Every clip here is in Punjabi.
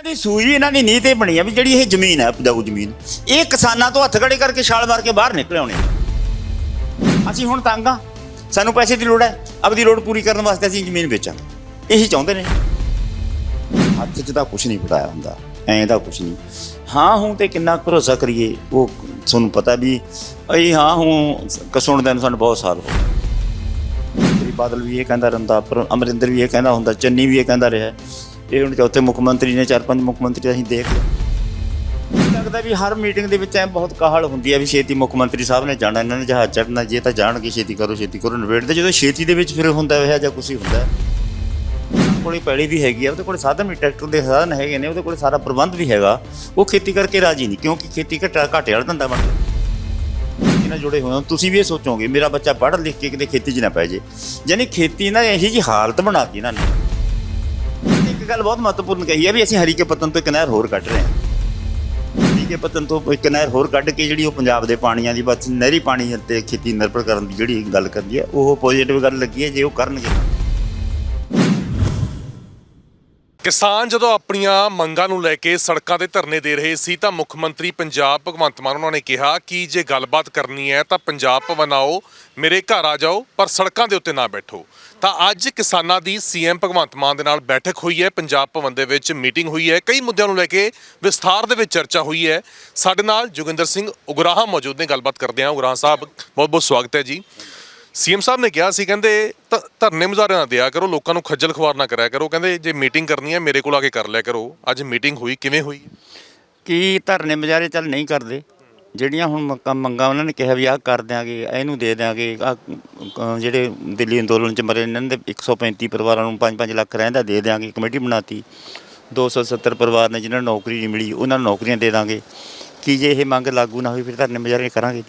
ਇਹਨਾਂ ਦੀ ਸੂਈ ਇਹਨਾਂ ਦੀ ਨੀਤ ਇਹ ਬਣੀ ਆ ਵੀ ਜਿਹੜੀ ਇਹ ਜ਼ਮੀਨ ਹੈ ਉਪਜਾਊ ਜ਼ਮੀਨ। ਇਹ ਕਿਸਾਨਾਂ ਤੋਂ ਹੱਥ ਖੜੇ ਕਰਕੇ ਛਾਲ ਮਾਰ ਕੇ ਬਾਹਰ ਨਿਕਲੇ ਆਉਣੇ ਅਸੀਂ ਹੁਣ ਤੰਗ ਆ। ਸਾਨੂੰ ਪੈਸੇ ਦੀ ਲੋੜ ਹੈ ਆਪਦੀ ਲੋੜ ਪੂਰੀ ਕਰਨ ਵਾਸਤੇ ਅਸੀਂ ਜ਼ਮੀਨ ਵੇਚਾਂਗੇ। ਇਹੀ ਚਾਹੁੰਦੇ ਨੇ। ਹੱਥ 'ਚ ਤਾਂ ਕੁਝ ਨਹੀਂ ਫੜਾਇਆ ਹੁੰਦਾ। ਐਂ ਤਾਂ ਕੁਝ ਨਹੀਂ। ਹਾਂ ਹੂੰ ਤੇ ਕਿੰਨਾ ਭਰੋਸਾ ਕਰੀਏ, ਉਹ ਤੁਹਾਨੂੰ ਪਤਾ ਵੀ ਅਈ ਹਾਂ ਹੂੰ ਕਸੁਣਦੇ ਨੂੰ ਸਾਨੂੰ ਬਹੁਤ ਸਾਲ ਹੋ ਗਏ। ਬਾਦਲ ਵੀ ਇਹ ਕਹਿੰਦਾ ਰਹਿੰਦਾ ਪਰ ਅਮਰਿੰਦਰ ਵੀ ਇਹ ਕਹਿੰਦਾ ਹੁੰਦਾ, ਚੰਨੀ ਵੀ ਇਹ ਕਹਿੰਦਾ ਰਿਹਾ। ਇਹ ਹੁਣ ਚੌਥੇ ਮੁੱਖ ਮੰਤਰੀ ਨੇ, ਚਾਰ ਪੰਜ ਮੁੱਖ ਮੰਤਰੀ ਅਸੀਂ ਦੇਖ ਲਏ। ਮੈਨੂੰ ਲੱਗਦਾ ਵੀ ਹਰ ਮੀਟਿੰਗ ਦੇ ਵਿੱਚ ਐ ਬਹੁਤ ਕਾਹਲ ਹੁੰਦੀ ਹੈ ਵੀ ਛੇਤੀ ਮੁੱਖ ਮੰਤਰੀ ਸਾਹਿਬ ਨੇ ਜਾਣਾ, ਇਹਨਾਂ ਨੇ ਜਹਾਜ਼ ਚੜਨਾ ਜੇ ਤਾਂ ਜਾਣਗੇ ਛੇਤੀ ਕਰੋ ਛੇਤੀ ਕਰੋ ਨਿਬੇੜਦੇ ਜਦੋਂ ਛੇਤੀ ਦੇ ਵਿੱਚ ਫਿਰ ਹੁੰਦਾ ਹੋਇਆ ਜਾਂ ਕੁਛ ਹੀ ਹੁੰਦਾ। ਹੈ। ਉਹਨਾਂ ਕੋਲੇ ਪੈਲੀ ਵੀ ਹੈਗੀ ਆ, ਉਹਦੇ ਕੋਲੇ ਸਾਧਨ ਵੀ, ਟਰੈਕਟਰ ਦੇ ਸਾਧਨ ਹੈਗੇ ਨੇ, ਉਹਦੇ ਕੋਲੇ ਸਾਰਾ ਪ੍ਰਬੰਧ ਵੀ ਹੈਗਾ। ਉਹ ਖੇਤੀ ਕਰਕੇ ਰਾਜੀ ਨਹੀਂ, ਕਿਉਂਕਿ ਖੇਤੀ ਘਟਾ ਘਾਟੇ ਵਾਲਾ ਧੰਦਾ ਬਣ ਗਿਆ। ਨਾਲ ਜੁੜੇ ਹੋਏ ਹੋ, ਤੁਸੀਂ ਵੀ ਇਹ ਸੋਚੋਗੇ, ਮੇਰਾ ਬੱਚਾ ਪੜ੍ਹ ਲਿਖ ਕੇ ਕਿਤੇ ਖੇਤੀ 'ਚ ਨਾ ਪੈ ਜੇ ਯਾਨੀ ਖੇਤੀ ਨਾ ਇਹੀ ਜੀ ਹਾਲਤ ਬਣਾ ਬਣਾਤੀ ਇਹਨਾਂ ਨੇ। ਗੱਲ ਬਹੁਤ ਮਹੱਤਵਪੂਰਨ ਕਹੀ ਹੈ ਵੀ ਅਸੀਂ ਹਰੀਕੇ ਪਤਨ ਤੋਂ ਇੱਕ ਨਹਿਰ ਹੋਰ ਕੱਢ ਰਹੇ ਹਾਂ। ਹਰੀਕੇ ਪਤਨ ਤੋਂ ਇੱਕ ਨਹਿਰ ਹੋਰ ਕੱਢ ਕੇ ਜਿਹੜੀ ਉਹ ਪੰਜਾਬ ਦੇ ਪਾਣੀਆਂ ਦੀ ਬਸ ਨਹਿਰੀ ਪਾਣੀ ਤੇ ਖੇਤੀ ਨਿਰਭਰ ਕਰਨ ਦੀ ਜਿਹੜੀ ਗੱਲ ਕਰਦੀ ਹੈ, ਉਹ ਪੋਜ਼ਿਟਿਵ ਗੱਲ ਲੱਗੀ ਹੈ, ਜੇ ਉਹ ਕਰਨਗੇ ਕਿਸਾਨ ਜਦੋਂ ਆਪਣੀਆਂ ਮੰਗਾਂ ਨੂੰ ਲੈ ਕੇ ਸੜਕਾਂ ਤੇ ਧਰਨੇ ਦੇ ਰਹੇ ਸੀ ਤਾਂ ਮੁੱਖ ਮੰਤਰੀ ਪੰਜਾਬ ਭਗਵੰਤ ਮਾਨ, ਉਹਨਾਂ ਨੇ ਕਿਹਾ ਕਿ ਜੇ ਗੱਲਬਾਤ ਕਰਨੀ ਹੈ ਤਾਂ ਪੰਜਾਬ ਭਵਨ ਆਓ, ਮੇਰੇ ਘਰ ਆ ਜਾਓ, ਪਰ ਸੜਕਾਂ ਦੇ ਉੱਤੇ ਨਾ ਬੈਠੋ। ਤਾਂ ਅੱਜ ਕਿਸਾਨਾਂ ਦੀ ਸੀਐਮ ਭਗਵੰਤ ਮਾਨ ਦੇ ਨਾਲ ਬੈਠਕ ਹੋਈ ਹੈ, ਪੰਜਾਬ ਭਵਨ ਦੇ ਵਿੱਚ ਮੀਟਿੰਗ ਹੋਈ ਹੈ, ਕਈ ਮੁੱਦਿਆਂ ਨੂੰ ਲੈ ਕੇ ਵਿਸਥਾਰ ਦੇ ਵਿੱਚ ਚਰਚਾ ਹੋਈ ਹੈ। ਸਾਡੇ ਨਾਲ ਜੋਗਿੰਦਰ ਸਿੰਘ ਉਗਰਾਹਾ ਮੌਜੂਦ ਨੇ, ਗੱਲਬਾਤ ਕਰਦੇ ਹਾਂ। ਉਗਰਾਹਾ ਸਾਹਿਬ ਬਹੁਤ ਬਹੁਤ ਸਵਾਗਤ ਹੈ ਜੀ। ਸੀਐਮ ਸਾਹਿਬ ਨੇ ਕਿਹਾ ਸੀ, ਕਹਿੰਦੇ ਧ- ਧਰਨੇ ਮੁਜ਼ਾਹਰੇ ਨਾ ਦਿਆ ਕਰੋ, ਲੋਕਾਂ ਨੂੰ ਖੱਜਲ ਖਵਾਰ ਨਾ ਕਰਿਆ ਕਰੋ। ਕਹਿੰਦੇ ਜੇ ਮੀਟਿੰਗ ਕਰਨੀ ਹੈ, ਮੇਰੇ ਕੋਲ ਆ ਕੇ ਕਰ ਲਿਆ ਕਰੋ। ਅੱਜ ਮੀਟਿੰਗ ਹੋਈ, ਕਿਵੇਂ ਹੋਈ? ਕੀ ਧਰਨੇ ਮੁਜ਼ਾਹਰੇ ਚੱਲ ਨਹੀਂ ਕਰਦੇ? ਜਿਹੜੀਆਂ ਹੁਣ ਮੰਗਾਂ ਉਹਨਾਂ ਨੇ ਕਿਹਾ ਵੀ ਆਹ ਕਰ ਦਿਆਂਗੇ, ਇਹਨੂੰ ਦੇ ਦਿਆਂਗੇ, ਆਹ ਜਿਹੜੇ ਦਿੱਲੀ ਅੰਦੋਲਨ ਚ ਮਰੇ ਇਹਨਾਂ ਦੇ 135 ਪਰਿਵਾਰਾਂ ਨੂੰ 5-5 ਲੱਖ ਰਹਿੰਦਾ ਦੇ ਦਿਆਂਗੇ, ਕਮੇਟੀ ਬਣਾਤੀ। 270 ਪਰਿਵਾਰ ਨੇ ਜਿਨ੍ਹਾਂ ਨੂੰ ਨੌਕਰੀ ਨਹੀਂ ਮਿਲੀ, ਉਹਨਾਂ ਨੂੰ ਨੌਕਰੀਆਂ ਦੇ ਦਾਂਗੇ ਕੀ ਜੇ ਇਹ ਮੰਗ ਲਾਗੂ ਨਾ ਹੋਈ, ਫਿਰ ਧਰਨੇ ਮੁਜ਼ਾਹਰੇ ਕਰਾਂਗੇ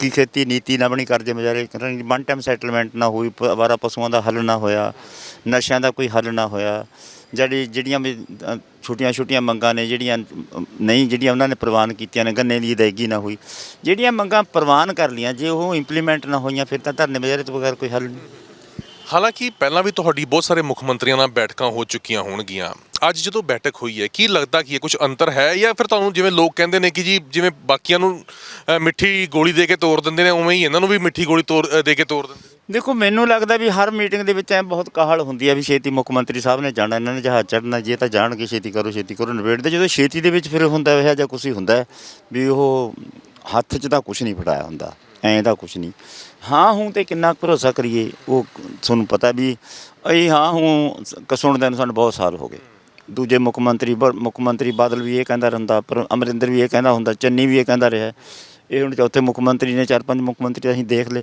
ਕੀ ਖੇਤੀ ਨੀਤੀ ਨਾ ਬਣੀ ਕਰਜ਼ੇ ਮੁਜ਼ਾਹਰੇ ਕਰਾਂਗੇ ਵਨ ਟਾਈਮ ਸੈਟਲਮੈਂਟ ਨਾ ਹੋਈ ਪ- ਅਵਾਰਾ ਪਸ਼ੂਆਂ ਦਾ ਹੱਲ ਨਾ ਹੋਇਆ ਨਸ਼ਿਆਂ ਦਾ ਕੋਈ ਹੱਲ ਨਾ ਹੋਇਆ ਜਿਹੜੀ ਜਿਹੜੀਆਂ ਵੀ ਅ, ਛੋਟੀਆਂ ਛੋਟੀਆਂ ਮੰਗਾਂ ਨੇ ਜਿਹੜੀਆਂ ਅ, ਨਹੀਂ ਜਿਹੜੀਆਂ ਉਹਨਾਂ ਨੇ ਪ੍ਰਵਾਨ ਕੀਤੀਆਂ ਨੇ ਗੰਨੇ ਦੀ ਅਦਾਇਗੀ ਨਾ ਹੋਈ ਜਿਹੜੀਆਂ ਮੰਗਾਂ ਪ੍ਰਵਾਨ ਕਰ ਲੀਆਂ ਜੇ ਉਹ ਇੰਪਲੀਮੈਂਟ ਨਾ ਹੋਈਆਂ ਫਿਰ ਤਾਂ ਧਰਨੇ ਮੁਜ਼ਾਹਰੇ ਤੋਂ ਬਗੈਰ ਕੋਈ ਹੱਲ ਨਹੀਂ। ਹਾਲਾਂਕਿ ਪਹਿਲਾਂ ਵੀ ਤੁਹਾਡੀ ਬਹੁਤ ਸਾਰੇ ਮੁੱਖ ਮੰਤਰੀਆਂ ਨਾਲ ਬੈਠਕਾਂ ਹੋ ਚੁੱਕੀਆਂ ਹੋਣਗੀਆਂ। ਅੱਜ ਜਦੋਂ ਬੈਠਕ ਹੋਈ ਹੈ ਕੀ ਲੱਗਦਾ ਕਿ ਇਹ ਕੁਝ ਅੰਤਰ ਹੈ ਜਾਂ ਫਿਰ ਤੁਹਾਨੂੰ ਜਿਵੇਂ ਲੋਕ ਕਹਿੰਦੇ ਨੇ ਕਿ ਜੀ ਜਿਵੇਂ ਬਾਕੀਆਂ ਨੂੰ ਅ, ਮਿੱਠੀ ਗੋਲੀ ਦੇ ਕੇ ਤੋੜ ਦਿੰਦੇ ਨੇ ਉਵੇਂ ਹੀ ਇਹਨਾਂ ਨੂੰ ਵੀ ਮਿੱਠੀ ਗੋਲੀ ਤੋੜ ਅ, ਦੇ ਕੇ ਤੋੜ ਦਿੰਦੇ ਨੇ? ਦੇਖੋ ਮੈਨੂੰ ਲੱਗਦਾ ਵੀ ਹਰ ਮੀਟਿੰਗ ਦੇ ਵਿੱਚ ਐ ਬਹੁਤ ਕਾਹਲ ਹੁੰਦੀ ਹੈ ਵੀ ਛੇਤੀ ਮੁੱਖ ਮੰਤਰੀ ਸਾਹਿਬ ਨੇ ਜਾਣਾ ਇਹਨਾਂ ਨੇ ਜਹਾਜ਼ ਚੜਨਾ ਜੇ ਤਾਂ ਜਾਣਗੇ ਛੇਤੀ ਕਰੋ ਛੇਤੀ ਕਰੋ ਨਿਬੇੜਦੇ। ਜਦੋਂ ਛੇਤੀ ਦੇ ਵਿੱਚ ਫਿਰ ਹੁੰਦਾ ਹੋਇਆ ਜਾਂ ਕੁਛ ਹੀ ਹੁੰਦਾ ਹੈ ਵੀ ਉਹ ਹੱਥ 'ਚ ਤਾਂ ਕੁਝ ਨਹੀਂ ਫੜਾਇਆ ਹੁੰਦਾ ਐਂ ਤਾਂ ਕੁਝ ਨਹੀਂ। ਹਾਂ ਹੂੰ ਤੇ ਕਿੰਨਾ ਕੁ ਭਰੋਸਾ ਕਰੀਏ ਉਹ ਤੁਹਾਨੂੰ ਪਤਾ ਵੀ ਅਈ ਹਾਂ ਹੂੰ ਸੁਣਦਿਆਂ ਨੂੰ ਸਾਨੂੰ ਬਹੁਤ ਸਾਲ ਹੋ ਗਏ। ਦੂਜੇ ਮੁੱਖ ਮੰਤਰੀ ਬ- ਮੁੱਖ ਮੰਤਰੀ ਬਾਦਲ ਵੀ ਇਹ ਕਹਿੰਦਾ ਰਹਿੰਦਾ, ਪਰ ਅਮਰਿੰਦਰ ਵੀ ਇਹ ਕਹਿੰਦਾ ਹੁੰਦਾ, ਚੰਨੀ ਵੀ ਇਹ ਕਹਿੰਦਾ ਰਿਹਾ। ਇਹ ਹੁਣ ਚੌਥੇ ਮੁੱਖ ਮੰਤਰੀ ਨੇ, ਚਾਰ ਪੰਜ ਮੁੱਖ ਮੰਤਰੀ ਅਸੀਂ ਦੇਖ ਲਏ।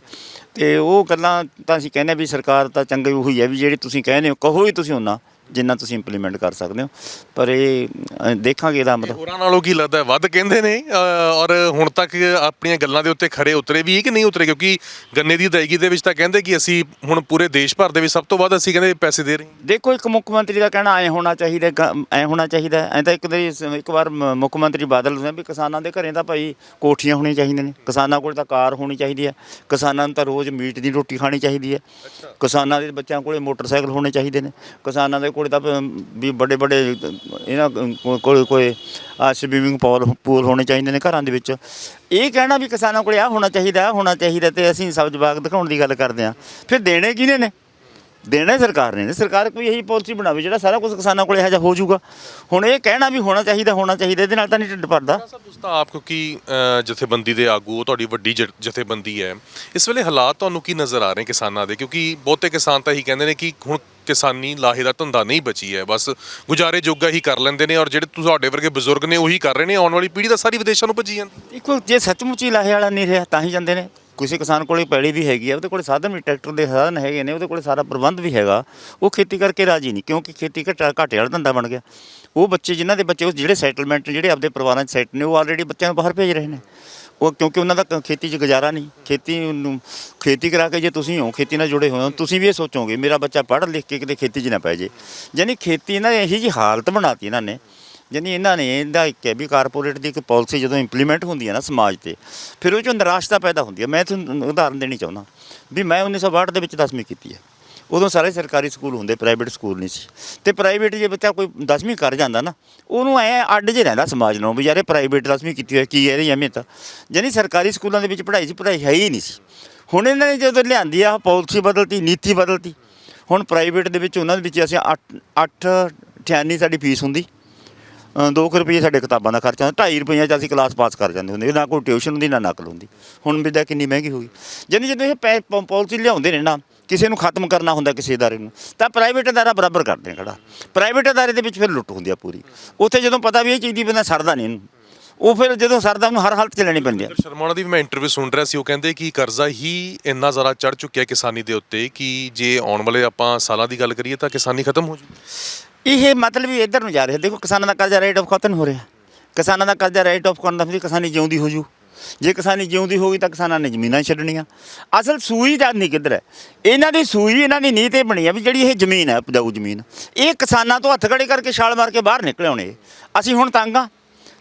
ਤੇ ਉਹ ਗੱਲਾਂ ਤਾਂ ਅਸੀਂ ਕਹਿੰਦੇ ਵੀ ਸਰਕਾਰ ਤਾਂ ਚੰਗੀ ਉਹੀ ਹੈ ਵੀ ਜਿਹੜੀ ਤੁਸੀਂ ਕਹਿੰਦੇ ਹੋ, ਕਹੋ ਹੀ ਤੁਸੀਂ ਉਹਨਾਂ। ਜਿੰਨਾ ਤੁਸੀਂ ਇੰਪਲੀਮੈਂਟ ਕਰ ਸਕਦੇ ਹੋ। ਪਰ ਇਹ ਅ, ਦੇਖਾਂਗੇ ਇਹਦਾ ਮਤਲਬ। ਹੋਰਾਂ ਨਾਲੋਂ ਕੀ ਲੱਗਦਾ ਹੈ? ਵੱਧ ਕਹਿੰਦੇ ਨੇ ਅ, ਔਰ ਹੁਣ ਤੱਕ ਆਪਣੀਆਂ ਗੱਲਾਂ ਦੇ ਉੱਤੇ ਖਰੇ ਉਤਰੇ ਵੀ ਕਿ ਨਹੀਂ ਉਤਰੇ? ਕਿਉਂਕਿ ਗੰਨੇ ਦੀ ਅਦਾਇਗੀ ਦੇ ਵਿੱਚ ਤਾਂ ਕਹਿੰਦੇ ਕਿ ਅਸੀਂ ਹੁਣ ਪੂਰੇ ਦੇਸ਼ ਭਰ ਦੇ ਵਿੱਚ ਸਭ ਤੋਂ ਵੱਧ ਅਸੀਂ ਕਹਿੰਦੇ ਪੈਸੇ ਦੇ ਰਹੇ ਹਾਂ। ਦੇਖੋ ਇੱਕ ਮੁੱਖ ਮੰਤਰੀ ਦਾ ਕਹਿਣਾ ਐ ਹੋਣਾ ਚਾਹੀਦਾ ਐ ਹੋਣਾ ਚਾਹੀਦਾ। ਐ ਤਾਂ ਇੱਕ ਵਾਰੀ ਸ- ਇੱਕ ਵਾਰ ਮ- ਮੁੱਖ ਮੰਤਰੀ ਬਾਦਲ ਨੇ ਵੀ ਕਿਸਾਨਾਂ ਦੇ ਘਰੇ ਤਾਂ ਭਾਈ ਕੋਠੀਆਂ ਹੋਣੀਆਂ ਚਾਹੀਦੀਆਂ ਨੇ। ਕਿਸਾਨਾਂ ਕੋਲ ਤਾਂ ਕਾਰ ਹੋਣੀ ਚਾਹੀਦੀ ਹੈ। ਕਿਸਾਨਾਂ ਨੂੰ ਤਾਂ ਰੋਜ਼ ਮੀਟ ਦੀ ਰੋਟੀ ਖਾਣੀ ਚਾਹੀਦੀ ਹੈ। ਕਿਸਾਨਾਂ ਦੇ ਬੱਚਿਆਂ ਕੋਲੇ ਮੋਟਰਸਾਈਕਲ ਹੋਣੇ ਚਾਹੀਦੇ ਨੇ। ਕਿਸਾਨਾਂ ਦੇ ਕੋਲੇ ਤਾਂ ਵੀ ਵੱਡੇ ਵੱਡੇ ਇਹਨਾਂ ਕੋਲ ਕੋਈ ਆ ਸਵੀਮਿੰਗ ਪੂਲ ਪੂਲ ਹੋਣੇ ਚਾਹੀਦੇ ਨੇ ਘਰਾਂ ਦੇ ਵਿੱਚ। ਇਹ ਕਹਿਣਾ ਵੀ ਕਿਸਾਨਾਂ ਕੋਲ ਆ ਹੋਣਾ ਚਾਹੀਦਾ ਆਹ ਹੋਣਾ ਚਾਹੀਦਾ ਤੇ ਅਸੀਂ ਸਬਜ਼ ਬਾਗ ਦਿਖਾਉਣ ਦੀ ਗੱਲ ਕਰਦੇ ਆ ਫਿਰ ਦੇਣੇ ਕਿਹਨੇ ਨੇ? ਦੇਣਾ ਸਰਕਾਰ ਨੇ ਸਰਕਾਰ ਕੋਈ ਇਹੀ ਪਾਲਿਸੀ ਬਣਾਵੇ ਜਿਹੜਾ ਸਾਰਾ ਕੁਝ ਕਿਸਾਨਾਂ ਕੋਲ ਇਹੋ ਜਿਹਾ ਹੋ ਜਾਊਗਾ। ਹੁਣ ਇਹ ਕਹਿਣਾ ਵੀ ਹੋਣਾ ਚਾਹੀਦਾ ਹੋਣਾ ਚਾਹੀਦਾ ਇਹਦੇ ਨਾਲ ਤਾਂ ਨਹੀਂ ਢਿੱਡ ਭਰਦਾ। ਤਾਂ ਆਪ ਕਿਉਂਕਿ ਜਥੇਬੰਦੀ ਦੇ ਆਗੂ ਹੋ, ਤੁਹਾਡੀ ਵੱਡੀ ਜ- ਜਥੇਬੰਦੀ ਹੈ। ਇਸ ਵੇਲੇ ਹਾਲਾਤ ਤੁਹਾਨੂੰ ਕੀ ਨਜ਼ਰ ਆ ਰਹੇ ਕਿਸਾਨਾਂ ਦੇ? ਕਿਉਂਕਿ ਬਹੁਤੇ ਕਿਸਾਨ ਤਾਂ ਇਹੀ ਕਹਿੰਦੇ ਨੇ ਕਿ ਹੁਣ ਕਿਸਾਨੀ ਲਾਹੇ ਦਾ ਧੰਦਾ ਨਹੀਂ ਬਚੀ ਹੈ। ਬਸ ਗੁਜ਼ਾਰੇ ਜੋਗਾ ਹੀ ਕਰ ਲੈਂਦੇ ਨੇ ਔਰ ਜਿਹੜੇ ਤੁਹਾਡੇ ਵਰਗੇ ਬਜ਼ੁਰਗ ਨੇ ਉਹੀ ਕਰ ਰਹੇ ਨੇ। ਆਉਣ ਵਾਲੀ ਪੀੜ੍ਹੀ ਤਾਂ ਸਾਰੀ ਵਿਦੇਸ਼ਾਂ ਨੂੰ ਭੱਜੀ ਜਾਂਦੀ। ਦੇਖੋ, ਜੇ ਸੱਚਮੁੱਚ ਹੀ ਲਾਹੇ ਵਾਲਾ ਨਹੀਂ ਰਿਹਾ, ਤਾਂ ਹੀ ਜਾਂਦੇ ਨੇ। ਕਿਸੇ ਕਿਸਾਨ ਕੋਲੇ ਪੈਲੀ ਵੀ ਹੈਗੀ ਆ, ਉਹਦੇ ਕੋਲੇ ਸਾਧਨ ਵੀ, ਟਰੈਕਟਰ ਦੇ ਸਾਧਨ ਹੈਗੇ ਨੇ, ਉਹਦੇ ਕੋਲੇ ਸਾਰਾ ਪ੍ਰਬੰਧ ਵੀ ਹੈਗਾ। ਉਹ ਖੇਤੀ ਕਰਕੇ ਰਾਜੀ ਨਹੀਂ, ਕਿਉਂਕਿ ਖੇਤੀ ਘਟਾ, ਘਾਟੇ ਵਾਲਾ ਧੰਦਾ ਬਣ ਗਿਆ। ਉਹ ਬੱਚੇ, ਜਿਨ੍ਹਾਂ ਦੇ ਬੱਚੇ, ਉਹ ਜਿਹੜੇ ਸੈਟਲਮੈਂਟ ਜਿਹੜੇ ਆਪਦੇ ਪਰਿਵਾਰਾਂ 'ਚ ਸੈਟ ਨੇ, ਉਹ ਆਲਰੇਡੀ ਬੱਚਿਆਂ ਨੂੰ ਬਾਹਰ ਭੇਜ ਰਹੇ ਨੇ। ਉਹ ਕਿਉਂਕਿ ਉਹਨਾਂ ਦਾ ਕ- ਖੇਤੀ 'ਚ ਗੁਜ਼ਾਰਾ ਨਹੀਂ। ਖੇਤੀ ਨੂੰ, ਖੇਤੀ ਕਰਾ ਕੇ ਜੇ ਤੁਸੀਂ ਹੋ, ਖੇਤੀ ਨਾਲ ਜੁੜੇ ਹੋਏ ਹੋ, ਤੁਸੀਂ ਵੀ ਇਹ ਸੋਚੋਗੇ, ਮੇਰਾ ਬੱਚਾ ਪੜ੍ਹ ਲਿਖ ਕੇ ਕਿਤੇ ਖੇਤੀ 'ਚ ਨਾ ਪੈ ਜੇ। ਯਾਨੀ ਖੇਤੀ ਇਹਨਾਂ ਨੇ ਇਹੀ ਜੀ ਹਾਲਤ ਬਣਾਤੀ ਇਹਨਾਂ ਨੇ। ਯਾਨੀ ਇਹਨਾਂ ਨੇ ਇਹਦਾ ਇੱਕ ਹੈ ਵੀ ਕਾਰਪੋਰੇਟ ਦੀ ਇੱਕ ਪਾਲਿਸੀ ਜਦੋਂ ਇੰਪਲੀਮੈਂਟ ਹੁੰਦੀ ਹੈ ਨਾ ਸਮਾਜ ਤੇ, ਫਿਰ ਉਹ ਚੋਂ ਨਿਰਾਸ਼ਤਾ ਪੈਦਾ ਹੁੰਦੀ ਹੈ। ਮੈਂ ਤੁਹਾਨੂੰ ਉਦਾਹਰਨ ਦੇਣੀ ਚਾਹੁੰਦਾ ਵੀ ਮੈਂ 1962 ਦੇ ਵਿੱਚ 10ਵੀਂ ਕੀਤੀ ਹੈ। ਉਦੋਂ ਸਾਰੇ ਸਰਕਾਰੀ ਸਕੂਲ ਹੁੰਦੇ ਪ੍ਰਾਈਵੇਟ ਸਕੂਲ ਨਹੀਂ ਸੀ। ਤੇ ਪ੍ਰਾਈਵੇਟ ਜੇ ਬੱਚਾ ਕੋਈ 10ਵੀਂ ਕਰ ਜਾਂਦਾ ਨਾ, ਉਹਨੂੰ ਐ ਅੱਡ ਜੇ ਰਹਿੰਦਾ ਸਮਾਜ ਨੂੰ ਵੀ ਯਾਰ ਪ੍ਰਾਈਵੇਟ 10ਵੀਂ ਕੀਤੀ ਹੋਈ ਕੀ ਇਹਦੀ ਅਹਿਮੀਅਤ ਆ। ਜਾਨੀ ਸਰਕਾਰੀ ਸਕੂਲਾਂ ਦੇ ਵਿੱਚ ਪੜ੍ਹਾਈ ਸੀ, ਪੜ੍ਹਾਈ ਹੈ ਹੀ ਨਹੀਂ ਸੀ। ਹੁਣ ਇਹਨਾਂ ਨੇ ਜਦੋਂ ਲਿਆਂਦੀ ਆ, ਪਾਲਿਸੀ ਬਦਲਤੀ, ਨੀਤੀ ਬਦਲਤੀ, ਹੁਣ ਪ੍ਰਾਈਵੇਟ ਦੇ ਵਿੱਚ ਉਹਨਾਂ ਦੇ ਵਿੱਚ ਅਸੀਂ 8 8 ਅਠਿਆਨੀ ਸਾਡੀ ਫੀਸ ਹੁੰਦੀ। 2 ਰੁਪਏ ਸਾਡੇ ਕਿਤਾਬਾਂ ਦਾ ਖਰਚਾ ਹੁੰਦਾ 2.5 ਰੁਪਈਆਂ ਚ ਅਸੀਂ ਕਲਾਸ ਪਾਸ ਕਰ ਜਾਂਦੇ ਹੁੰਦੇ। ਨਾ ਕੋਈ ਟਿਊਸ਼ਨ ਹੁੰਦੀ, ਨਾ ਨਕਲ ਹੁੰਦੀ। ਹੁਣ ਵਿਦਿਆ ਕਿੰਨੀ ਮਹਿੰਗੀ ਹੋ ਗਈ। ਜਾਨੀ ਜਦੋਂ ਇਹ ਪੈ- ਪ- ਪਾਲਿਸੀ ਲਿਆਉਂਦੇ ਨੇ ਨਾ ਕਿਸੇ ਨੂੰ ਖਤਮ ਕਰਨਾ ਹੁੰਦਾ ਕਿਸੇ ਅਦਾਰੇ ਨੂੰ ਤਾਂ ਪ੍ਰਾਈਵੇਟ ਅਦਾਰਾ ਬਰਾਬਰ ਕਰਦੇ ਨੇ ਖੜਾ। ਪ੍ਰਾਈਵੇਟ ਅਦਾਰੇ ਦੇ ਵਿੱਚ ਫਿਰ ਲੁੱਟ ਹੁੰਦੀ ਆ ਪੂਰੀ। ਉੱਥੇ ਜਦੋਂ ਪਤਾ ਵੀ ਇਹ ਚੀਜ਼ ਦੀ ਬੰਦਾ ਸਰਦਾ ਨਹੀਂ ਇਹਨੂੰ ਉਹ ਫਿਰ ਜਦੋਂ ਸਰਦਾ ਉਹਨੂੰ ਹਰ ਹਾਲਤ ਚ ਲੈਣੀ ਪੈਂਦੀ ਆ। ਸ਼ਰਮਾ ਉਹਨਾਂ ਦੀ ਵੀ ਮੈਂ ਇੰਟਰਵਿਊ ਸੁਣ ਰਿਹਾ ਸੀ ਉਹ ਕਹਿੰਦੇ ਕਿ ਕਰਜ਼ਾ ਹੀ ਇੰਨਾ ਜ਼ਿਆਦਾ ਚੜ ਚੁੱਕਿਆ ਕਿਸਾਨੀ ਦੇ ਉੱਤੇ ਕਿ ਜੇ ਆਉਣ ਵਾਲੇ ਆਪਾਂ ਸਾਲਾਂ ਦੀ ਗੱਲ ਕਰੀਏ ਤਾਂ ਕਿਸਾਨੀ ਖਤਮ ਹੋ ਜੂ ਇਹ ਮਤਲਬ ਵੀ ਇੱਧਰ ਨੂੰ ਜਾ ਰਿਹਾ। ਦੇਖੋ ਕਿਸਾਨਾਂ ਦਾ ਕਰਜ਼ਾ ਰੇਟ ਆਫ ਖਤਮ ਹੋ ਰਿਹਾ। ਕਿਸਾਨਾਂ ਦਾ ਕਰਜ਼ਾ ਰੇਟ ਆਫ ਕਰਨ ਦਾ ਫਿਰ ਕਿਸਾਨੀ ਜਿਉਂਦੀ ਹੋ ਜੂ। ਜੇ ਕਿਸਾਨੀ ਜਿਉਂਦੀ ਹੋ ਗਈ ਤਾਂ ਕਿਸਾਨਾਂ ਨੇ ਜ਼ਮੀਨਾਂ ਹੀ ਛੱਡਣੀਆਂ। ਅਸਲ ਸੂਈ ਦਾ ਨਹੀਂ ਕਿੱਧਰ ਹੈ। ਇਹਨਾਂ ਦੀ ਸੂਈ ਇਹਨਾਂ ਦੀ ਨੀਤ ਇਹ ਬਣੀ ਆ ਵੀ ਜਿਹੜੀ ਇਹ ਜ਼ਮੀਨ ਹੈ ਉਪਜਾਊ ਜ਼ਮੀਨ। ਇਹ ਕਿਸਾਨਾਂ ਤੋਂ ਹੱਥ ਖੜੇ ਕਰਕੇ ਛਾਲ ਮਾਰ ਕੇ ਬਾਹਰ ਨਿਕਲ ਆਉਣੇ ਅਸੀਂ ਹੁਣ ਤੰਗ ਆ।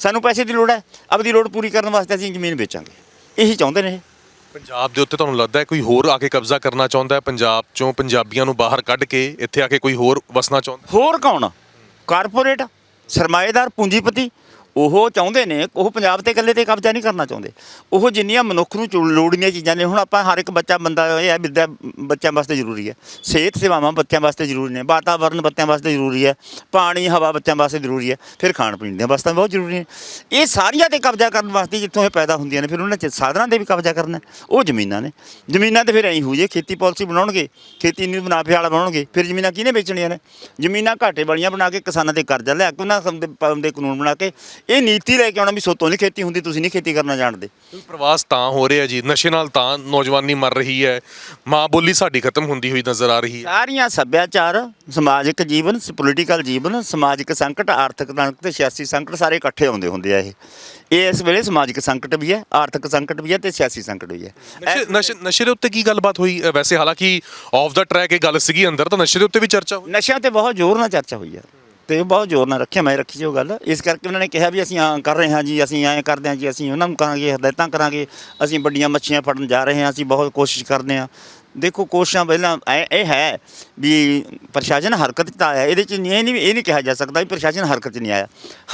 ਸਾਨੂੰ ਪੈਸੇ ਦੀ ਲੋੜ ਹੈ। ਆਪਦੀ ਲੋੜ ਪੂਰੀ ਕਰਨ ਵਾਸਤੇ ਅਸੀਂ ਜ਼ਮੀਨ ਵੇਚਾਂਗੇ। ਇਹੀ ਚਾਹੁੰਦੇ ਨੇ ਇਹ। ਪੰਜਾਬ ਦੇ ਉੱਤੇ ਤੁਹਾਨੂੰ ਲੱਗਦਾ ਹੈ ਕੋਈ ਹੋਰ ਆ ਕੇ ਕਬਜ਼ਾ ਕਰਨਾ ਚਾਹੁੰਦਾ ਹੈ? ਪੰਜਾਬ ਚੋਂ ਪੰਜਾਬੀਆਂ ਨੂੰ ਬਾਹਰ ਕੱਢ ਕੇ ਇੱਥੇ ਆ ਕੇ ਕੋਈ ਹੋਰ ਵਸਣਾ ਚਾਹੁੰਦਾ ਹੋਰ ਕੌਣ? ਕਾਰਪੋਰੇਟ ਸਰਮਾਏਦਾਰ ਪੂੰਜੀਪਤੀ। ਉਹ ਚਾਹੁੰਦੇ ਨੇ, ਉਹ ਪੰਜਾਬ ਤੇ ਇਕੱਲੇ ਤੇ ਕਬਜ਼ਾ ਨਹੀਂ ਕਰਨਾ ਚਾਹੁੰਦੇ। ਉਹ ਜਿੰਨੀਆਂ ਮਨੁੱਖ ਨੂੰ ਚੁ- ਲੋੜੀਆਂ ਚੀਜ਼ਾਂ ਨੇ, ਹੁਣ ਆਪਾਂ ਹਰ ਇੱਕ ਬੱਚਾ, ਬੰਦਾ ਇਹ ਹੈ ਵਿਦਿਆ ਬੱਚਿਆਂ ਵਾਸਤੇ ਜ਼ਰੂਰੀ ਹੈ। ਸਿਹਤ ਸੇਵਾਵਾਂ ਬੱਚਿਆਂ ਵਾਸਤੇ ਜ਼ਰੂਰੀ ਨੇ, ਵਾਤਾਵਰਨ ਬੱਚਿਆਂ ਵਾਸਤੇ ਜ਼ਰੂਰੀ ਹੈ, ਪਾਣੀ, ਹਵਾ ਬੱਚਿਆਂ ਵਾਸਤੇ ਜ਼ਰੂਰੀ ਹੈ, ਫਿਰ ਖਾਣ ਪੀਣ ਦੀਆਂ ਵਸਤਾਂ ਬਹੁਤ ਜ਼ਰੂਰੀ ਨੇ। ਇਹ ਸਾਰੀਆਂ ਤੇ ਕਬਜ਼ਾ ਕਰਨ ਵਾਸਤੇ ਜਿੱਥੋਂ ਇਹ ਪੈਦਾ ਹੁੰਦੀਆਂ ਨੇ, ਫਿਰ ਉਹਨਾਂ ਚ ਸਾਧਨਾਂ ਤੇ ਵੀ ਕਬਜ਼ਾ ਕਰਨਾ ਉਹ ਜ਼ਮੀਨਾਂ ਨੇ। ਜ਼ਮੀਨਾਂ ਤੇ ਫਿਰ ਐਂ ਹੋ ਜੇ ਖੇਤੀ ਪਾਲਿਸੀ ਬਣਾਉਣਗੇ, ਖੇਤੀ ਨੂੰ ਮੁਨਾਫੇ ਵਾਲਾ ਬਣਾਉਣਗੇ, ਫਿਰ ਜ਼ਮੀਨਾਂ ਕਿਹਨੇ ਵੇਚਣੀਆਂ ਨੇ? ਜ਼ਮੀਨਾਂ ਘਾਟੇ ਵਾਲੀਆਂ ਬਣਾ ਕੇ ਕਿਸਾਨਾਂ ਤੇ ਕਰਜ਼ਾ ਲਿਆ ਕੇ ਉਹਨਾਂ ਦੇ ਕਾਨੂੰਨ ਬਣਾ ਕੇ ਇਹ ਨੀਤੀ ਲੈ ਕੇ ਆਉਣਾ ਵੀ ਸੋਤੋਂ ਨਹੀਂ ਖੇਤੀ ਹੁੰਦੀ ਤੁਸੀਂ ਨਹੀਂ ਖੇਤੀ ਕਰਨਾ ਜਾਣਦੇ। ਪ੍ਰਵਾਸ ਤਾਂ ਹੋ ਰਿਹਾ ਜੀ ਨਸ਼ੇ ਨਾਲ ਤਾਂ ਨੌਜਵਾਨੀ ਮਰ ਰਹੀ ਹੈ। ਮਾਂ ਬੋਲੀ ਸਾਡੀ ਖਤਮ ਹੁੰਦੀ ਹੋਈ ਨਜ਼ਰ ਆ ਰਹੀ ਹੈ। ਸਾਰੀਆਂ ਸੱਭਿਆਚਾਰ ਸਮਾਜਿਕ ਜੀਵਨ ਪੋਲੀਟੀਕਲ ਜੀਵਨ ਸਮਾਜਿਕ ਸੰਕਟ ਆਰਥਿਕ ਸੰਕਟ ਤੇ ਸਿਆਸੀ ਸੰਕਟ ਸਾਰੇ ਇਕੱਠੇ ਆਉਂਦੇ ਹੁੰਦੇ ਆ ਇਹ। ਇਹ ਇਸ ਵੇਲੇ ਸਮਾਜਿਕ ਸੰਕਟ ਵੀ ਹੈ ਆਰਥਿਕ ਸੰਕਟ ਵੀ ਹੈ ਤੇ ਸਿਆਸੀ ਸੰਕਟ ਵੀ ਹੈ। ਨਸ਼ੇ ਨਸ਼ੇ ਨਸ਼ੇ ਦੇ ਉੱਤੇ ਕੀ ਗੱਲਬਾਤ ਹੋਈ? ਅ, ਵੈਸੇ ਹਾਲਾਂਕਿ ਆਫ ਦਾ ਟਰੈਕ ਇਹ ਗੱਲ ਸੀਗੀ ਅੰਦਰ ਤਾਂ ਨਸ਼ੇ ਦੇ ਉੱਤੇ ਵੀ ਚਰਚਾ ਹੋਈ। ਨਸ਼ਿਆਂ ਤੇ ਬਹੁਤ ਜ਼ੋਰ ਨਾਲ ਚਰਚਾ ਹੋਈ ਹੈ ਤੇ ਉਹ ਬਹੁਤ ਜ਼ੋਰ ਨਾਲ ਰੱਖਿਆ, ਮੈਂ ਰੱਖੀ ਸੀ ਉਹ ਗੱਲ। ਇਸ ਕਰਕੇ ਉਹਨਾਂ ਨੇ ਕਿਹਾ ਵੀ ਅਸੀਂ ਆਂ ਕਰ ਰਹੇ ਹਾਂ ਜੀ, ਅਸੀਂ ਐਂ ਕਰਦੇ ਹਾਂ ਜੀ, ਅਸੀਂ ਉਹਨਾਂ ਨੂੰ ਕਹਾਂਗੇ, ਹਦਾਇਤਾਂ ਕਰਾਂਗੇ, ਅਸੀਂ ਵੱਡੀਆਂ ਮੱਛੀਆਂ ਫੜਨ ਜਾ ਰਹੇ ਹਾਂ, ਅਸੀਂ ਬਹੁਤ ਕੋਸ਼ਿਸ਼ ਕਰਦੇ ਹਾਂ। ਦੇਖੋ ਕੋਸ਼ਿਸ਼ਾਂ ਪਹਿਲਾਂ ਐ- ਇਹ ਹੈ ਵੀ ਪ੍ਰਸ਼ਾਸਨ ਹਰਕਤ 'ਚ ਤਾਂ ਆਇਆ ਇਹਦੇ 'ਚ ਨਹੀਂ ਇਹ ਨਹੀਂ ਇਹ ਨਹੀਂ ਕਿਹਾ ਜਾ ਸਕਦਾ ਵੀ ਪ੍ਰਸ਼ਾਸਨ ਹਰਕਤ 'ਚ ਨਹੀਂ ਆਇਆ।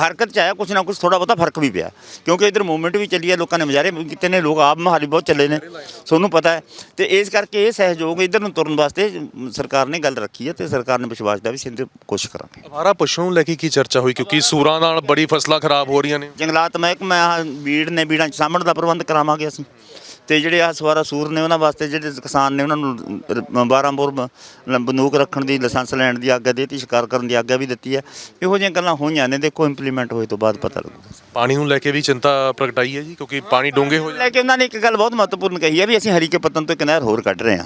ਹਰਕਤ 'ਚ ਆਇਆ ਕੁਛ ਨਾ ਕੁਛ ਥੋੜਾ ਬਹੁਤਾ ਫ਼ਰਕ ਵੀ ਪਿਆ ਕਿਉਂਕਿ ਇਧਰ ਮੂਵਮੈਂਟ ਵੀ ਚੱਲੀ ਹੈ ਲੋਕਾਂ ਨੇ ਮੁਜ਼ਾਹਰੇ ਵੀ ਕੀਤੇ ਨੇ ਲੋਕ ਆਪ ਮਹਾਲੀ ਬਹੁਤ ਚੱਲੇ ਨੇ ਤੁਹਾਨੂੰ ਪਤਾ ਹੈ। ਤੇ ਇਸ ਕਰਕੇ ਇਹ ਸਹਿਯੋਗ ਇਧਰ ਨੂੰ ਤੁਰਨ ਵਾਸਤੇ ਸਰਕਾਰ ਨੇ ਗੱਲ ਰੱਖੀ ਹੈ ਤੇ ਸਰਕਾਰ ਨੇ ਵਿਸ਼ਵਾਸ ਦਾ ਵੀ ਸਿੰਧ ਕੋਸ਼ਿਸ਼ ਕਰਾਂਗੇ। ਅਵਾਰਾ ਪਸ਼ੂ ਨੂੰ ਲੈ ਕੇ ਕੀ ਚਰਚਾ ਹੋਈ ਕਿਉਂਕਿ ਸੂਰਾਂ ਨਾਲ ਬੜੀ ਫਸਲਾਂ ਖਰਾਬ ਹੋ ਰਹੀਆਂ ਨੇ। ਜੰਗਲਾਤ ਮਹਿਕਮਾ ਬੀੜ ਨੇ ਬੀੜਾਂ 'ਚ ਸਾਂਭਣ ਦਾ ਪ੍ਰਬੰਧ ਕਰਾਵਾਂਗੇ ਅਸੀਂ। ਤੇ ਜਿਹੜੇ ਆ ਸਵਾਰਾ ਸੂਰ ਨੇ ਉਹਨਾਂ ਵਾਸਤੇ ਜਿਹੜੇ ਕਿਸਾਨ ਨੇ ਉਹਨਾਂ ਨੂੰ 12 ਬੋਰ ਬੰਦੂਕ ਰੱਖਣ ਦੀ ਲਾਇਸੈਂਸ ਲੈਣ ਦੀ ਆਗਿਆ ਦੇਤੀ ਸ਼ਿਕਾਰ ਕਰਨ ਦੀ ਆਗਿਆ ਵੀ ਦਿੱਤੀ ਹੈ। ਇਹੋ ਜਿਹੀਆਂ ਗੱਲਾਂ ਹੋਈਆਂ ਨੇ ਦੇਖੋ ਇੰਪਲੀਮੈਂਟ ਹੋਏ ਤੋਂ ਬਾਅਦ ਪਤਾ ਲੱਗੂਗਾ ਪਾਣੀ ਨੂੰ ਲੈ ਕੇ ਵੀ ਚਿੰਤਾ ਪ੍ਰਗਟਾਈ ਹੈ ਜੀ ਕਿਉਂਕਿ ਪਾਣੀ ਡੂੰਘੇ ਹੋ ਲੈ ਕੇ ਉਹਨਾਂ ਨੇ ਇੱਕ ਗੱਲ ਬਹੁਤ ਮਹੱਤਵਪੂਰਨ ਕਹੀ ਹੈ ਵੀ ਅਸੀਂ ਹਰੀਕੇ ਪੱਤਨ ਤੋਂ ਇੱਕ ਨਹਿਰ ਹੋਰ ਕੱਢ ਰਹੇ ਹਾਂ।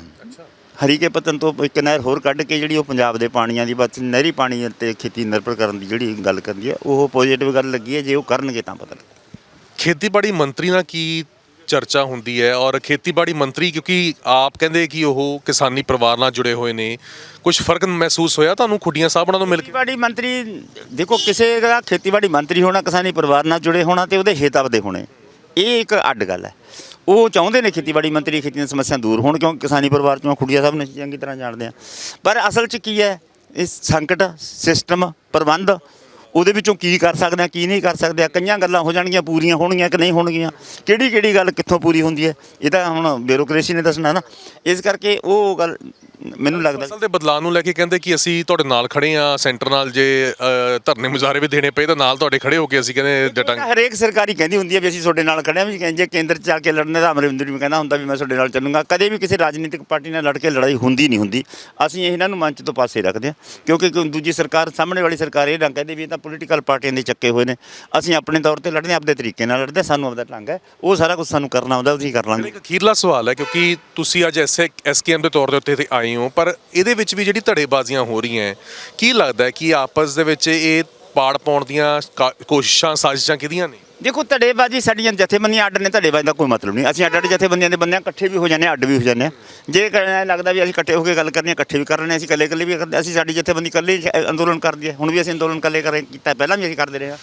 ਹਰੀਕੇ ਪੱਤਨ ਤੋਂ ਇੱਕ ਨਹਿਰ ਹੋਰ ਕੱਢ ਕੇ ਜਿਹੜੀ ਉਹ ਪੰਜਾਬ ਦੇ ਪਾਣੀਆਂ ਦੀ ਬਸ ਨਹਿਰੀ ਪਾਣੀ ਤੇ ਖੇਤੀ ਨਿਰਭਰ ਕਰਨ ਦੀ ਜਿਹੜੀ ਗੱਲ ਕਰਦੀ ਹੈ ਉਹ ਪੋਜ਼ਿਟਿਵ ਗੱਲ ਲੱਗੀ ਹੈ ਜੇ ਉਹ ਕਰਨਗੇ ਤਾਂ ਪਤਾ ਲੱਗੂ। ਖੇਤੀਬਾੜੀ ਮੰਤਰੀ ਨਾਲ ਕੀ ਚਰਚਾ ਹੁੰਦੀ ਹੈ ਔਰ ਖੇਤੀਬਾੜੀ ਮੰਤਰੀ ਕਿਉਂਕਿ ਆਪ ਕਹਿੰਦੇ ਕਿ ਉਹ ਕਿਸਾਨੀ ਪਰਿਵਾਰ ਨਾਲ ਜੁੜੇ ਹੋਏ ਨੇ ਕੁਝ ਫ਼ਰਕ ਮਹਿਸੂਸ ਹੋਇਆ ਤੁਹਾਨੂੰ ਖੁੱਡੀਆਂ ਸਾਹਿਬਾਂ ਨਾਲ ਮਿਲ ਕੇ? ਖੇਤੀਬਾੜੀ ਮੰਤਰੀ, ਦੇਖੋ ਕਿਸੇ ਦਾ ਖੇਤੀਬਾੜੀ ਮੰਤਰੀ ਹੋਣਾ, ਕਿਸਾਨੀ ਪਰਿਵਾਰ ਨਾਲ ਜੁੜੇ ਹੋਣਾ ਤੇ ਉਹਦੇ ਹਿੱਤ ਆਪਦੇ ਹੋਣੇ। ਇਹ ਇੱਕ ਅੱਡ ਗੱਲ ਹੈ। ਉਹ ਚਾਹੁੰਦੇ ਨੇ ਖੇਤੀਬਾੜੀ ਮੰਤਰੀ ਖੇਤੀ ਦੀਆਂ ਸਮੱਸਿਆ ਦੂਰ ਹੋਣ ਕਿਉਂਕਿ ਕਿਸਾਨੀ ਪਰਿਵਾਰ ਚੋਂ ਖੁੱਡੀਆਂ ਸਾਹਿਬ ਨੇ ਚੰਗੀ ਤਰ੍ਹਾਂ ਜਾਣਦੇ ਆ। ਪਰ ਅਸਲ 'ਚ ਕੀ ਹੈ? ਇਸ ਸੰਕਟ ਸਿਸਟਮ ਪ੍ਰਬੰਧ ਉਹਦੇ ਵਿੱਚੋਂ ਕੀ ਕਰ ਸਕਦੇ ਆ ਕੀ ਨਹੀਂ ਕਰ ਸਕਦੇ ਆ ਕਈਆਂ ਗੱਲਾਂ ਹੋ ਜਾਣਗੀਆਂ ਪੂਰੀਆਂ ਹੋਣਗੀਆਂ ਕਿ ਨਹੀਂ ਹੋਣਗੀਆਂ। ਕਿਹੜੀ ਕਿਹੜੀ ਗੱਲ ਕਿੱਥੋਂ ਪੂਰੀ ਹੁੰਦੀ ਹੈ? ਇਹ ਤਾਂ ਹੁਣ ਬਿਊਰੋਕ੍ਰੇਸੀ ਨੇ ਦੱਸਣਾ ਨਾ। ਇਸ ਕਰਕੇ ਉਹ ਗੱਲ ਮੈਨੂੰ ਲੱਗਦਾ ਫਸਲ ਦੇ ਬਦਲਾਅ ਨੂੰ ਲੈ ਕੇ ਕਹਿੰਦੇ ਕਿ ਅਸੀਂ ਤੁਹਾਡੇ ਨਾਲ ਖੜੇ ਆ ਸੈਂਟਰ ਨਾਲ ਜੇ ਧਰਨੇ ਮੁਜ਼ਾਹਰੇ ਵੀ ਦੇਣੇ ਪਏ ਤਾਂ ਨਾਲ ਤੁਹਾਡੇ ਖੜੇ ਹੋ ਕੇ ਅਸੀਂ ਕਹਿੰਦੇ ਡਟਾਂਗੇ ਹਰੇਕ ਸਰਕਾਰੀ ਕਹਿੰਦੀ ਹੁੰਦੀ ਹੈ ਵੀ ਅਸੀਂ ਤੁਹਾਡੇ ਨਾਲ ਖੜੇ ਹਾਂ ਵੀ ਕਹਿੰਦੇ ਕੇਂਦਰ 'ਚ ਜਾ ਕੇ ਲੜਨੇ ਦਾ ਅਮਰਿੰਦਰ ਵੀ ਕਹਿੰਦਾ ਹੁੰਦਾ ਵੀ ਮੈਂ ਤੁਹਾਡੇ ਨਾਲ ਚੱਲੂੰਗਾ। ਕਦੇ ਵੀ ਕਿਸੇ ਰਾਜਨੀਤਿਕ ਪਾਰਟੀ ਨਾਲ ਲੜ ਕੇ ਲੜਾਈ ਹੁੰਦੀ ਨਹੀਂ ਹੁੰਦੀ। ਅਸੀਂ ਇਹਨਾਂ ਨੂੰ ਮੰਚ ਤੋਂ ਪਾਸੇ ਰੱਖਦੇ ਹਾਂ ਕਿਉਂਕਿ ਦੂਜੀ ਸਰਕਾਰ ਸਾਹਮਣੇ ਵਾਲੀ ਸਰਕਾਰ ਇਹ ਨਾ ਕਹਿੰਦੇ ਵੀ ਇਹ ਤਾਂ ਪੋਲੀਟੀਕਲ ਪਾਰਟੀਆਂ ਦੇ ਚੱਕੇ ਹੋਏ ਨੇ। ਅਸੀਂ ਆਪਣੇ ਤੌਰ ਤੇ ਲੜਦੇ ਹਾਂ ਆਪਦੇ ਤਰੀਕੇ ਨਾਲ ਲੜਦੇ ਹਾਂ, ਸਾਨੂੰ ਆਪਦਾ ਢੰਗ ਹੈ। ਉਹ ਸਾਰਾ ਕੁਝ ਸਾਨੂੰ ਕਰਨਾ ਆਉਂਦਾ ਉਹਦੀ ਕਰ ਲਾਂਗੇ। ਇੱਕ ਅਖੀਰਲਾ ਸਵਾਲ ਹੈ ਕਿਉਂਕਿ ਤੁਸੀਂ ਅੱਜ ਐਸਏ ਐਸਕੇਐਮ ਦੇ ਤੌਰ ਦੇ ਉੱਤੇ ਇੱਥੇ ਆਏ ਹੋ ਪਰ ਇਹਦੇ ਵਿੱਚ ਵੀ ਜਿਹੜੀ ਧੜੇਬਾਜ਼ੀਆਂ ਹੋ ਰਹੀਆਂ ਹੈ, ਕੀ ਲੱਗਦਾ ਹੈ ਕਿ ਆਪਸ ਦੇ ਵਿੱਚ ਇਹ ਪਾੜ ਪਾਉਣ ਦੀਆਂ ਕਾ- ਕੋਸ਼ਿਸ਼ਾਂ ਸਾਜ਼ਿਸ਼ਾਂ ਕਿਹਦੀਆਂ ਨੇ? ਦੇਖੋ ਧੜੇਬਾਜ਼ੀ ਸਾਡੀਆਂ ਜਥੇਬੰਦੀਆਂ ਅੱਡ ਨੇ, ਧੜੇਬਾਜ਼ੀ ਦਾ ਕੋਈ ਮਤਲਬ ਨਹੀਂ। ਅਸੀਂ ਅੱਡ ਅੱਡ ਜਥੇਬੰਦੀਆਂ ਦੇ ਬੰਦੇ ਇਕੱਠੇ ਵੀ ਹੋ ਜਾਂਦੇ ਹਾਂ, ਅੱਡ ਵੀ ਹੋ ਜਾਂਦੇ ਹਾਂ। ਜੇ ਕਹਿਣਾ ਲੱਗਦਾ ਵੀ ਅਸੀਂ ਇਕੱਠੇ ਹੋ ਕੇ ਗੱਲ ਕਰਨੀ ਇਕੱਠੇ ਵੀ ਕਰ ਰਹੇ ਹਾਂ, ਅਸੀਂ ਇਕੱਲੇ ਇਕੱਲੇ ਵੀ ਕਰਦੇ ਅਸੀਂ ਸਾਡੀ ਜਥੇਬੰਦੀ ਇਕੱਲੇ ਅੰਦੋਲਨ ਕਰਦੀ ਹੈ। ਹੁਣ ਵੀ ਅਸੀਂ ਅੰਦੋਲਨ ਇਕੱਲੇ ਕਰੇ ਕੀਤਾ, ਪਹਿਲਾਂ ਵੀ ਅਸੀਂ ਕਰਦੇ ਰਹੇ ਹਾਂ।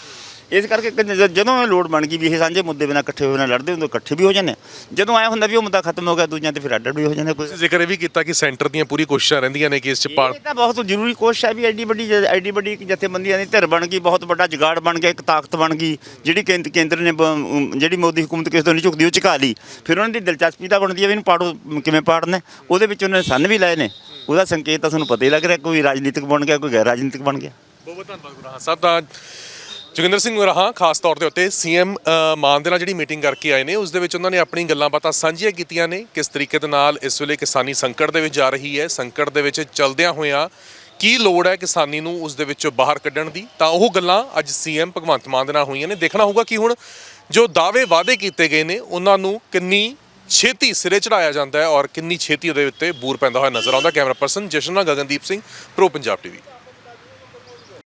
ਇਸ ਕਰਕੇ ਕਿ ਜ- ਜਦੋਂ ਇਹ ਲੋੜ ਬਣ ਗਈ ਵੀ ਇਹ ਸਾਂਝੇ ਮੁੱਦੇ ਬਿਨਾਂ ਇਕੱਠੇ ਹੋਏ ਨਾ ਲੜਦੇ ਹੁੰਦੇ ਇਕੱਠੇ ਵੀ ਹੋ ਜਾਂਦੇ ਆ। ਜਦੋਂ ਐ ਹੁੰਦਾ ਵੀ ਉਹ ਮੁੱਦਾ ਖਤਮ ਹੋ ਗਿਆ ਦੂਜਿਆਂ ਤੇ ਫਿਰ ਅੱਡ ਅੱਡ ਵੀ ਹੋ ਜਾਂਦੇ ਕੋਈ ਤੁਸੀਂ ਜ਼ਿਕਰ ਇਹ ਵੀ ਕੀਤਾ ਕਿ ਸੈਂਟਰ ਦੀਆਂ ਪੂਰੀ ਕੋਸ਼ਿਸ਼ਾਂ ਰਹਿੰਦੀਆਂ ਨੇ ਕਿ ਇਸ 'ਚ ਪਾਲ ਇਹ ਤਾਂ ਬਹੁਤ ਜ਼ਰੂਰੀ ਕੋਸ਼ਿਸ਼ ਹੈ ਵੀ ਐਡੀ ਵੱਡੀ ਜ- ਐਡੀ ਵੱਡੀ ਇੱਕ ਜਥੇਬੰਦੀਆਂ ਦੀ ਧਿਰ ਬਣ ਗਈ ਬਹੁਤ ਵੱਡਾ ਜੁਗਾੜ ਬਣ ਗਿਆ ਇੱਕ ਤਾਕਤ ਬਣ ਗਈ ਜਿਹੜੀ ਕੇਂਦ- ਕੇਂਦਰ ਨੇ ਬ- ਅਮ ਜਿਹੜੀ ਮੋਦੀ ਹਕੂਮਤ ਕਿਸੇ ਤੋਂ ਨਹੀਂ ਝੁਕਦੀ ਉਹ ਝੁਕਾ ਲਈ ਫਿਰ ਉਹਨਾਂ ਦੀ ਦਿਲਚਸਪੀ ਤਾਂ ਬਣਦੀ ਹੈ ਵੀ ਇਹਨੂੰ ਪਾੜੋ ਕਿਵੇਂ ਪਾੜਨਾ। ਉਹਦੇ ਵਿੱਚ ਉਹਨਾਂ ਨੇ ਸੰਨ ਵੀ ਲਏ ਨੇ ਉਹਦਾ ਸੰਕੇਤ ਤਾਂ ਤੁਹਾਨੂੰ ਪਤਾ ਹੀ ਲੱਗ ਰਿਹਾ ਕੋਈ ਰਾਜਨੀਤਿਕ ਬਣ ਗਿਆ ਕੋਈ ਗੈਰ ਰਾਜਨੀਤਿਕ ਬਣ ਗਿਆ ਬਹੁਤ ਬਹੁਤ ਧੰਨਵਾਦ ਗੁਰਹਾ ਸਾਹਿਬ ਦਾ ਜੋਗਿੰਦਰ ਸਿੰਘ ਗੁਰਹਾ ਖਾਸ ਤੌਰ ਦੇ ਉੱਤੇ ਸੀਐਮ ਮਾਨ ਦੇ ਨਾਲ ਜਿਹੜੀ ਮੀਟਿੰਗ ਕਰਕੇ ਆਏ ਨੇ, ਉਸ ਦੇ ਵਿੱਚ ਉਹਨਾਂ ਨੇ ਆਪਣੀ ਗੱਲਾਂ ਬਾਤਾਂ ਸਾਂਝੀਆਂ ਕੀਤੀਆਂ ਨੇ, ਕਿਸ ਤਰੀਕੇ ਦੇ ਨਾਲ ਇਸ ਵੇਲੇ ਕਿਸਾਨੀ ਸੰਕਟ ਦੇ ਵਿੱਚ ਜਾ ਰਹੀ ਹੈ, ਸੰਕਟ ਦੇ ਵਿੱਚ ਚਲਦਿਆਂ ਹੋਇਆਂ ਕੀ ਲੋੜ ਹੈ ਕਿਸਾਨੀ ਨੂੰ ਉਸ ਦੇ ਵਿੱਚੋਂ ਬਾਹਰ ਕੱਢਣ ਦੀ? ਤਾਂ ਉਹ ਗੱਲਾਂ ਅੱਜ ਸੀਐਮ ਭਗਵੰਤ ਮਾਨ ਦੇ ਨਾਲ ਹੋਈਆਂ ਨੇ। ਦੇਖਣਾ ਹੋਊਗਾ ਕਿ ਹੁਣ ਜੋ ਦਾਅਵੇ ਵਾਅਦੇ ਕੀਤੇ ਗਏ ਨੇ, ਉਹਨਾਂ ਨੂੰ ਕਿੰਨੀ ਛੇਤੀ ਸਿਰੇ ਚੜਾਇਆ ਜਾਂਦਾ ਹੈ ਔਰ ਕਿੰਨੀ ਛੇਤੀ ਉਹਦੇ ਉੱਤੇ ਬੂਰ ਪੈਂਦਾ ਹੋਇਆ ਨਜ਼ਰ ਆਉਂਦਾ। Camera person Jashan Gagandeep Singh, pro Punjab TV.